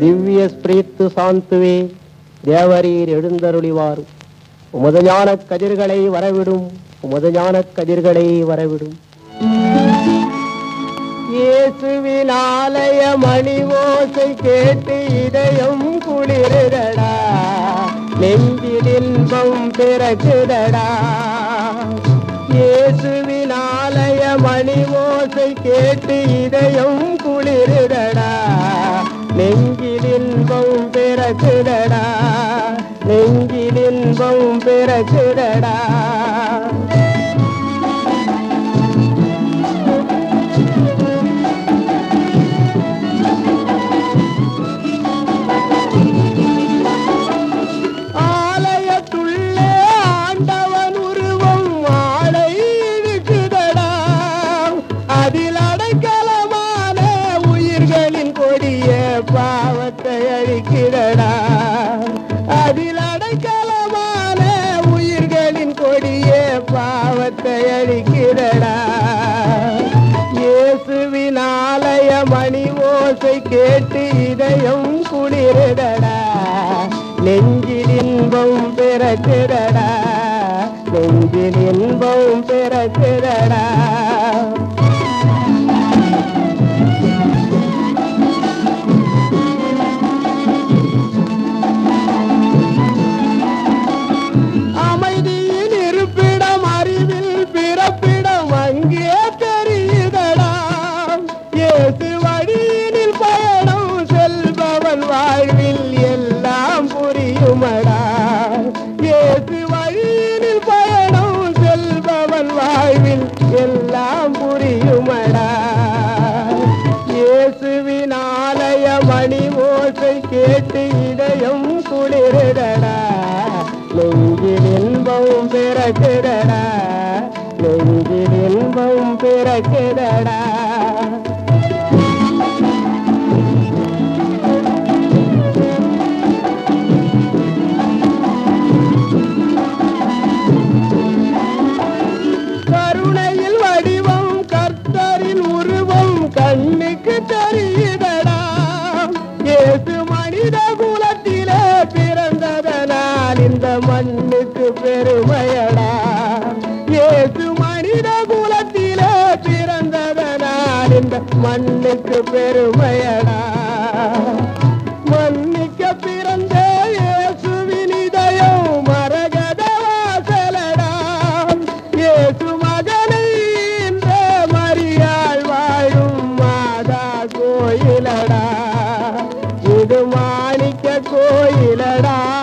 திவ்ய ஸ்பிரித்து சாந்துவே தேவரீர் எழுந்தருளிவார். உமது ஞானக் கதிர்களை வரவிடும் உமது ஞானக் கதிர்களை வரவிடும். இயேசுவின் மணி ஓசை கேட்டு இதயம் குளிரடா நெஞ்சில் இன்பம் இயேசுவின் ஆலய மணி ஓசை கேட்டு இதயம் குளிருதடா நெஞ்சில் இன்பம் பிறக்குதடா நெஞ்சில் இன்பம் பிறக்குதடா கொடிய பாவத்தை அழிக்கிறடா. அதில் அடைக்கலமான உயிர்களின் கொடிய பாவத்தை அழிக்கிறடா. இயேசுவின் ஆலய மணி ஓசை கேட்டு இதயம் குளிருதடா நெஞ்சில் இன்பம் பிறக்குதடா நெஞ்சில் இன்பம் பிறக்குதடா வாழ்வில் எல்லாம் புரியுமடா. இயேசுவின் ஆலய மணி ஓசை கேட்டு இதயம் குளிருதடா நெஞ்சில் இன்பம் பிறக்குதடா. நெஞ்சில் இன்பம் பிறக்குதடா. இயேசு மனித குலத்திலே பிறந்ததனால் இந்த மண்ணுக்கு பெருமையடா. இயேசு மனித குலத்திலே பிறந்ததனால் இந்த மண்ணுக்கு பெருமையடா. மன்னிக்க மாணிக்க கோயிலடா.